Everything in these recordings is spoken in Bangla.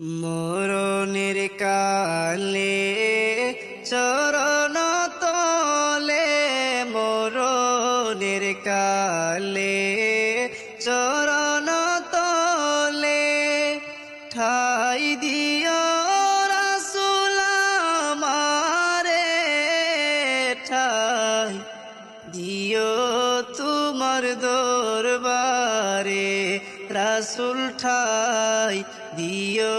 মরণের কালে, চরণ তলে, মরণের কালে, চরণ তলে ঠাই দিও রাসুলামারে ঠাই দিও তোমার দরবারে, রাসুল ঠাই দিও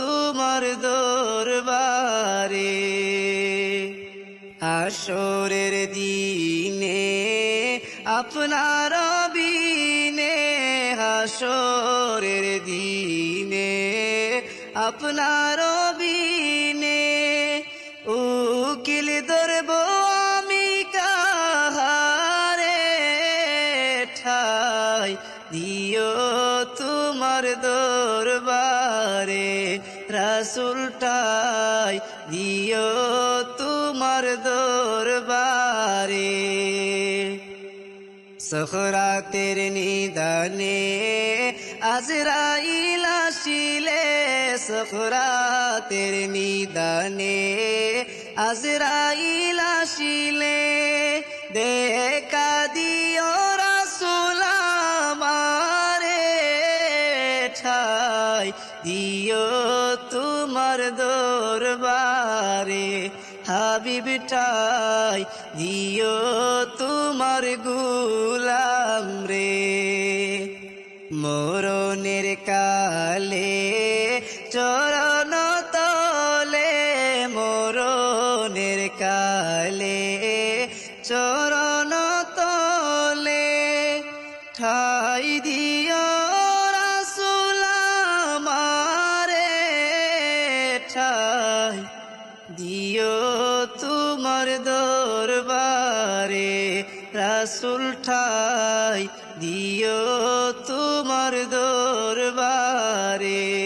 তোমার দরবারে। আসরের দিনে আপনার বিনে হাসরের দিনে আপনার বিনে উকিল ধরব আমি কাহারে ঠাই। দিও তোমার দরবারে রাসুলটাই দিও তোমার দরবারে। সখরাতের নিদানে আজরাইল আসিলে সখরাতের নিদানে আজরাইল আসিলে দেখা ঠাই দিও তোমার দরবারে হাবিব ঠাই দিও তোমার গুলাম রে। মরণের কালে, চরণ তলে, মরণের কালে, চরণ তলে ঠাই দিও ঠাই দিও তোমার দরবারে রাসুল ঠাই দিও তোমার দরবারে।